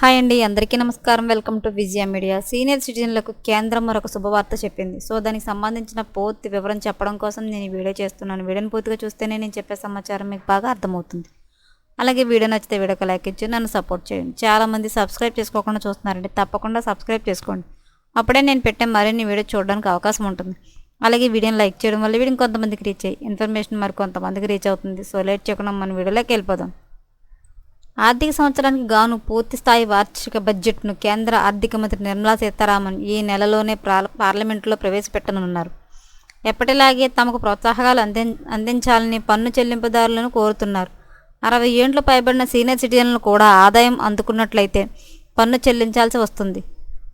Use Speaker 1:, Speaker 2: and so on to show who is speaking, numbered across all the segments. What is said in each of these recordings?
Speaker 1: Hi అండి అందరికీ నమస్కారం. Welcome to Vijaya media. Senior సిటిజన్లకు కేంద్రం మరొక శుభవార్త చెప్పింది. సో దానికి సంబంధించిన పూర్తి వివరం చెప్పడం కోసం నేను ఈ వీడియో చేస్తున్నాను. వీడియోని పూర్తిగా చూస్తేనే నేను చెప్పే సమాచారం మీకు బాగా అర్థమవుతుంది. అలాగే వీడియో నచ్చితే వీడియోకి లైక్ ఇచ్చి నన్ను సపోర్ట్ చేయండి. చాలామంది సబ్స్క్రైబ్ చేసుకోకుండా చూస్తున్నారండి. తప్పకుండా సబ్స్క్రైబ్ చేసుకోండి. అప్పుడే నేను పెట్టే మరిన్ని వీడియో చూడడానికి అవకాశం ఉంటుంది. అలాగే వీడియోని లైక్ చేయడం వల్ల వీడియో కొంతమందికి రీచ్ అయ్యి ఇన్ఫర్మేషన్ మరి కొంతమందికి రీచ్ అవుతుంది. సో లేట్ చేయకుండా మన వీడియోలోకి వెళ్ళిపోదాం. ఆర్థిక సంవత్సరానికి గాను పూర్తి స్థాయి వార్షిక బడ్జెట్ను కేంద్ర ఆర్థిక మంత్రి నిర్మలా సీతారామన్ ఈ నెలలోనే పార్లమెంటులో ప్రవేశపెట్టనున్నారు. ఎప్పటిలాగే తమకు ప్రోత్సాహకాలు అంది అందించాలని పన్ను చెల్లింపుదారులను కోరుతున్నారు. అరవై ఏండ్లు పైబడిన సీనియర్ సిటిజన్లు కూడా ఆదాయం అందుకున్నట్లయితే పన్ను చెల్లించాల్సి వస్తుంది.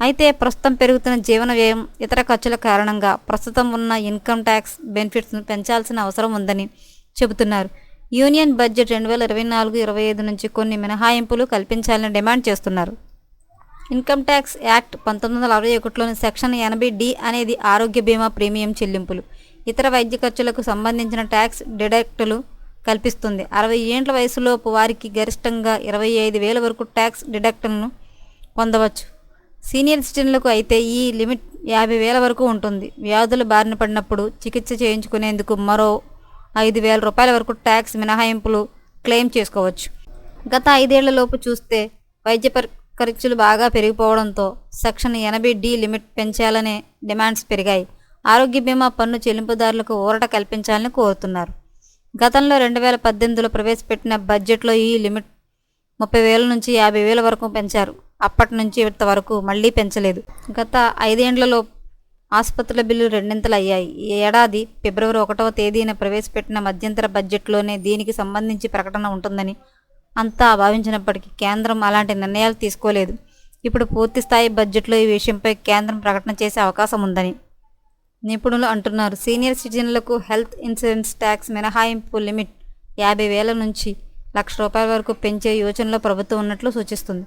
Speaker 1: అయితే ప్రస్తుతం పెరుగుతున్న జీవన వ్యయం ఇతర ఖర్చుల కారణంగా ప్రస్తుతం ఉన్న ఇన్కమ్ ట్యాక్స్ బెనిఫిట్స్ను పెంచాల్సిన అవసరం ఉందని చెబుతున్నారు. యూనియన్ బడ్జెట్ రెండు వేల ఇరవై నాలుగు ఇరవై ఐదు నుంచి కొన్ని మినహాయింపులు కల్పించాలని డిమాండ్ చేస్తున్నారు. ఇన్కమ్ ట్యాక్స్ యాక్ట్ పంతొమ్మిది వందల అరవై ఒకటిలోని సెక్షన్ ఎనభై డి అనేది ఆరోగ్య బీమా ప్రీమియం చెల్లింపులు. ఇతర వైద్య ఖర్చులకు సంబంధించిన ట్యాక్స్ డిడక్టులు కల్పిస్తుంది. అరవై ఏండ్ల వయసులోపు వారికి గరిష్టంగా ఇరవై ఐదు వేల వరకు ట్యాక్స్ డిడక్టులను పొందవచ్చు. సీనియర్ సిటిజన్లకు అయితే ఈ లిమిట్ యాభై వేల వరకు ఉంటుంది. వ్యాధుల బారిన పడినప్పుడు చికిత్స చేయించుకునేందుకు మరో ఐదు వేల రూపాయల వరకు ట్యాక్స్ మినహాయింపులు క్లెయిమ్ చేసుకోవచ్చు. గత ఐదేళ్ళలోపు చూస్తే వైద్య పరి- ఖర్చులు బాగా పెరిగిపోవడంతో సెక్షన్ ఎనభై డి లిమిట్ పెంచాలనే డిమాండ్స్ పెరిగాయి. ఆరోగ్య బీమా పన్ను చెల్లింపుదారులకు ఊరట కల్పించాలని కోరుతున్నారు. గతంలో రెండు వేల పద్దెనిమిదిలో ప్రవేశపెట్టిన బడ్జెట్లో ఈ లిమిట్ ముప్పై వేల నుంచి యాభై వేల వరకు పెంచారు. అప్పటి నుంచి ఇంతవరకు మళ్ళీ పెంచలేదు. గత ఐదేండ్లలో ఆసుపత్రుల బిల్లు రెండింతలు అయ్యాయి ఈ ఏడాది ఫిబ్రవరి ఒకటవ తేదీన ప్రవేశపెట్టిన మధ్యంతర బడ్జెట్లోనే దీనికి సంబంధించి ప్రకటన ఉంటుందని అంతా భావించినప్పటికీ కేంద్రం అలాంటి నిర్ణయాలు తీసుకోలేదు. ఇప్పుడు పూర్తి స్థాయి బడ్జెట్లో ఈ విషయంపై కేంద్రం ప్రకటన చేసే అవకాశం ఉందని నిపుణులు అంటున్నారు. సీనియర్ సిటిజన్లకు హెల్త్ ఇన్సూరెన్స్ ట్యాక్స్ మినహాయింపు లిమిట్ యాభై వేల నుంచి లక్ష రూపాయల వరకు పెంచే యోచనలో ప్రభుత్వం ఉన్నట్లు సూచిస్తుంది.